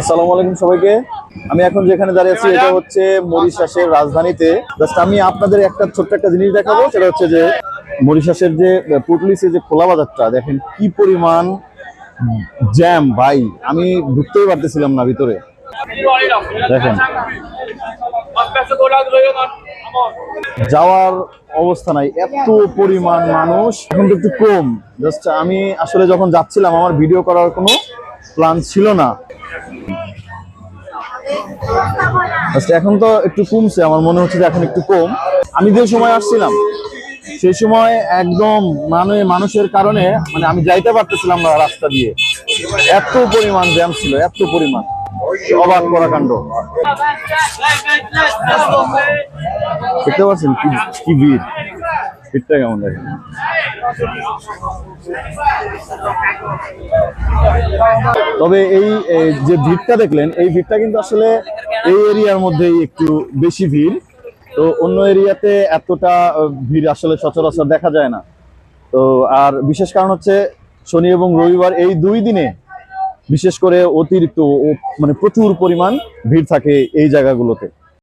আসসালামু আলাইকুম সবাইকে। আমি এখন যেখানে দাঁড়িয়ে আছি, এটা হচ্ছে মরিশাসের রাজধানীতে। জাস্ট আমি আপনাদের একটা ছোট্ট একটা জিনিস দেখাবো, সেটা হচ্ছে যে মরিশাসের যে পুটলিসে যে খোলা বাজারটা, দেখেন কি পরিমাণ জ্যাম ভাই। আমি ঢুকতেই পারতেছিলাম না ভিতরে। দেখেন। যাওয়ার অবস্থা নাই, এত পরিমাণ মানুষ। এখন তো একটু কম। জাস্ট আমি আসলে যখন যাচ্ছিলাম, আমার ভিডিও করার কোনো প্ল্যান ছিল না। Just এখন তো একটু কমছে, আমার মনে হচ্ছে যে এখন একটু কম। আমি যে সময় আসছিলাম, সেই সময় একদম মানে মানুষের কারণে মানে আমি যাইতে পারতেছিলাম না রাস্তা দিয়ে। এত পরিমাণ জ্যাম ছিল, এত পরিমাণ। অবাক করা কাণ্ড। দেখতে পাচ্ছেন কি ভিড়। ভিড়টা কেমন দেখেন? তবে এই যে ভিড়টা দেখলেন, এই ভিড়টা কিন্তু আসলে এই এরিয়ার মধ্যেই একটু বেশি ভিড়। তো অন্য এরিয়াতে এতটা ভিড় আসলে সচরাচর দেখা যায় না। তো আর বিশেষ কারণ হচ্ছে শনি এবং রবিবার এই দুই দিনে বিশেষ করে অতিরিক্ত মানে প্রচুর পরিমাণ ভিড় থাকে এই জায়গাগুলোতে।